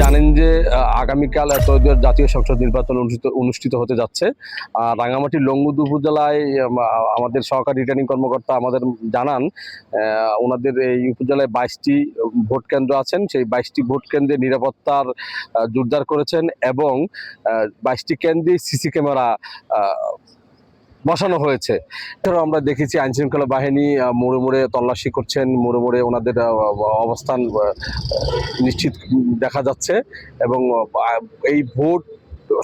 জানেন যে আগামীকাল ত্রয়োদশ জাতীয় সংসদ নির্বাচন অনুষ্ঠিত অনুষ্ঠিত হতে যাচ্ছে, আর রাঙামাটির লংগুদু উপজেলায় আমাদের সহকারী রিটার্নিং কর্মকর্তা আমাদের জানান ওনাদের এই উপজেলায় বাইশটি ভোট কেন্দ্র আছেন, সেই বাইশটি ভোট কেন্দ্রে নিরাপত্তার জোরদার করেছেন এবং বাইশটি কেন্দ্রে সিসি ক্যামেরা বসানো হয়েছে। এছাড়াও আমরা দেখেছি আইনশৃঙ্খলা বাহিনী মোড়ে মোড়ে তল্লাশি করছেন, মোড়ে মোড়ে ওনাদের অবস্থান নিশ্চিত দেখা যাচ্ছে এবং এই ভোট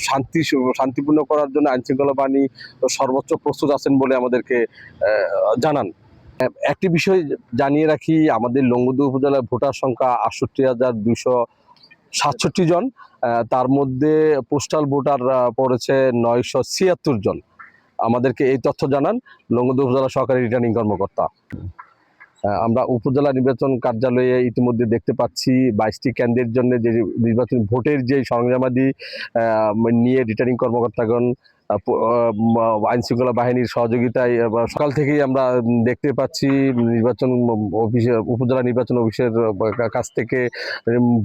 শান্তি, শান্তিপূর্ণ করার জন্য আইনশৃঙ্খলা বাহিনী সর্বোচ্চ প্রস্তুত আছেন বলে আমাদেরকে জানান। একটি বিষয় জানিয়ে রাখি, আমাদের লঙ্গদু উপজেলার ভোটার সংখ্যা আটষট্টি হাজার দুশো সাতষট্টি জন তার মধ্যে পোস্টাল ভোটার পড়েছে নয়শো ছিয়াত্তর জন। আমাদেরকে এই তথ্য জানান লঙ্গদু উপজেলা সহকারী রিটার্নিং কর্মকর্তা। আমরা উপজেলা নির্বাচন কার্যালয়ে ইতিমধ্যে দেখতে পাচ্ছি বাইশটি কেন্দ্রের জন্য যে নির্বাচন ভোটের যে সরঞ্জামাদি নিয়ে রিটার্নিং কর্মকর্তাগণ আহ, প- আহ, আইন শৃঙ্খলা বাহিনীর সহযোগিতায় সকাল থেকেই আমরা দেখতে পাচ্ছি নির্বাচন অফিসে উপজেলা নির্বাচন অফিসের কাছ থেকে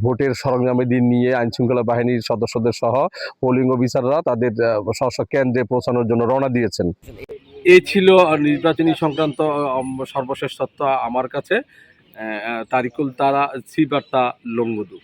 ভোটের সরঞ্জামাদি নিয়ে আইন শৃঙ্খলা বাহিনীর সদস্যদের সহ পোলিং অফিসাররা তাদের স্ব কেন্দ্রে পৌঁছানোর জন্য রওনা দিয়েছেন। এই ছিল নির্বাচনী সংক্রান্ত সর্বশেষ তথ্য আমার কাছে। তারিকুল তারা শ্রীবার্তা লঙ্গুদু